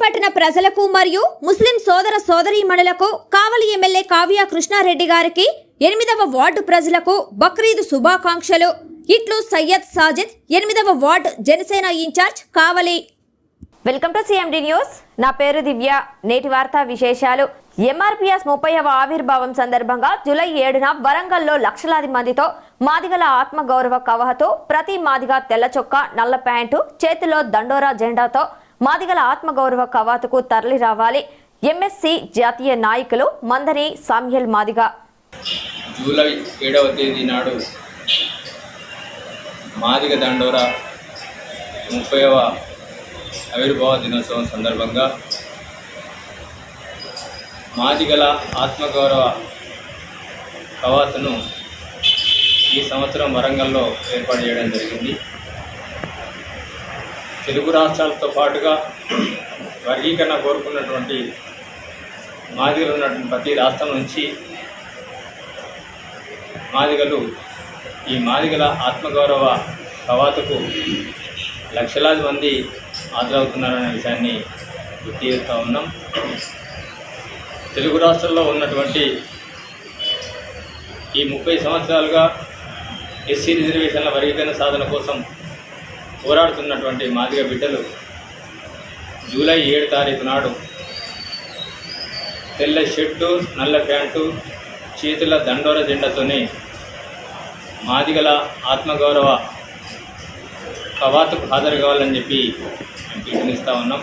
పట్టణ ప్రజలకు మరియు ముస్లిం సోదర సోదరీమణులకు కావలి ఎమ్మెల్యే కావ్య కృష్ణారెడ్డి గారికి ఎనిమిదవ వార్డు ప్రజలకు బక్రీద్ శుభాకాంక్షలు. ఇట్లు సయ్యద్ సాజిద్ ఎనిమిదవ ward Janasena incharge Kavali. Welcome to CMD news. నా పేరు దివ్య. నేటి వార్తా విశేషాలు. ఎంఆర్పిఎస్ ముప్పైవ ఆవిర్భావం సందర్భంగా జూలై ఏడున వరంగల్లో లక్షలాది మందితో మాదిగల ఆత్మగౌరవ కవహతో ప్రతి మాదిగ తెల్ల చొక్కా నల్ల ప్యాంటు చేతిలో దండోరా జెండాతో మాదిగల ఆత్మగౌరవ కవాతుకు తరలి రావాలి. ఎంఎస్సి జాతీయ నాయకులు మందరి సామ్యల్ మాదిగ. జూలై ఏడవ తేదీ నాడు మాదిగ దండోరా ముప్పైవ ఆవిర్భావ దినోత్సవం సందర్భంగా మాదిగల ఆత్మగౌరవ కవాతును ఈ సంవత్సరం వరంగల్లో ఏర్పాటు చేయడం జరిగింది. తెలుగు రాష్ట్రాలతో పాటుగా వర్గీకరణ కోరుకున్నటువంటి మాదిగలు ఉన్నటువంటి ప్రతి రాష్ట్రం నుంచి మాదిగలు ఈ మాదిగల ఆత్మగౌరవ కవాతుకు లక్షలాది మంది హాజరవుతున్నారనే విషయాన్ని గుర్తు చేస్తూ ఉన్నాం. తెలుగు రాష్ట్రాల్లో ఉన్నటువంటి ఈ ముప్పై సంవత్సరాలుగా ఎస్సీ రిజర్వేషన్ల వర్గీకరణ సాధన కోసం పోరాడుతున్నటువంటి మాదిగ బిడ్డలు జూలై ఏడు తారీఖు నాడు తెల్ల షర్టు నల్ల ప్యాంటు చేతుల దండోర జెండాతోనే మాదిగల ఆత్మగౌరవ కవాతుకు హాజరు కావాలని చెప్పి మేము పిలుపునిస్తూ ఉన్నాం.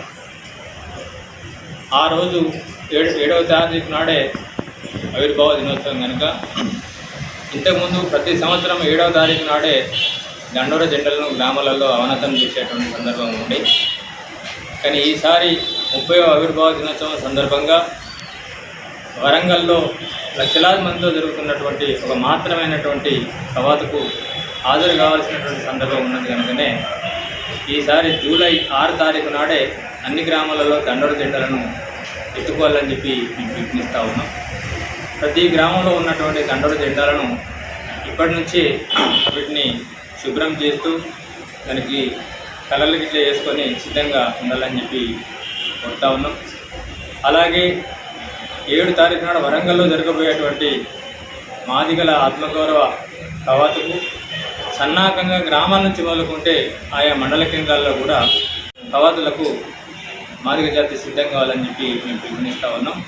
ఆ రోజు ఏడు ఏడవ తారీఖు నాడే ఆవిర్భావ దినోత్సవం కనుక ఇంతకుముందు ప్రతి సంవత్సరం ఏడవ తారీఖు నాడే దండోర జెండలను గ్రామాలలో అవనతం చేసేటువంటి సందర్భం ఉంది. కానీ ఈసారి ముప్పై ఆవిర్భావ దినోత్సవం సందర్భంగా వరంగల్లో లక్షలాది మందితో జరుగుతున్నటువంటి ఒక మాత్రమైనటువంటి కవాతుకు హాజరు కావాల్సినటువంటి సందర్భం ఉన్నది కనుకనే ఈసారి జూలై ఆరు తారీఖు నాడే అన్ని గ్రామాలలో దండోర జెండలను ఎత్తుకోవాలని చెప్పి మేము విజ్ఞప్తిస్తూ ఉన్నాం. ప్రతి గ్రామంలో ఉన్నటువంటి దండోర జెండాలను ఇప్పటి నుంచి వీటిని శుభ్రం చేస్తూ దానికి కలర్లు గిట్ల వేసుకొని సిద్ధంగా ఉండాలని చెప్పి కొడతా ఉన్నాం. అలాగే ఏడు తారీఖు నాడు వరంగల్లో జరగబోయేటువంటి మాదిగల ఆత్మగౌరవ కవాతుకు సన్నాహకంగా గ్రామాల నుంచి మొదలుకుంటే ఆయా మండల కేంద్రాల్లో కూడా కవాతులకు మాదిగ జాతి సిద్ధం కావాలని చెప్పి మేము పిలుపునిస్తూ ఉన్నాం.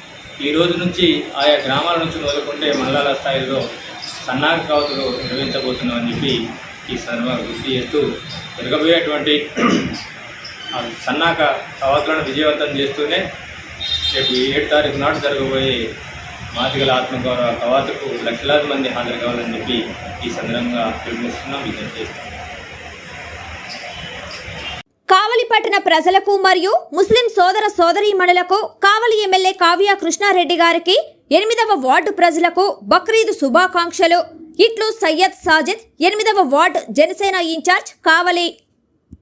ఈ రోజు నుంచి ఆయా గ్రామాల నుంచి మొదలుకుంటే మండలాల స్థాయిలో సన్నాహక కవాతులు నిర్వహించబోతున్నామని చెప్పి ఈ సందర్భంగా గుర్తు చేస్తూ జరగబోయేటువంటి సన్నాక సన్నాహక విజయవంతం చేస్తూనే రేపు ఏడు తారీఖు నాడు జరగబోయే మాదిగల ఆత్మగౌరవ కవాతుకు లక్షలాది మంది హాజరు కావాలని చెప్పి ఈ సందర్భంగా పిలుపునిస్తున్నాం విజ్ఞప్తి చేస్తున్నాం. కావలి పట్టణ ప్రజలకు మరియు ముస్లిం సోదర సోదరీమణులకు కావలి ఎమ్మెల్యే కావ్య కృష్ణారెడ్డి గారికి ఎనిమిదవ వార్డు ప్రజలకు బక్రీద్ శుభాకాంక్షలు. ఇట్లు సయ్యద్ సాజిద్ ఎనిమిదవ వార్డు జనసేన ఇన్ఛార్జ్ కావలి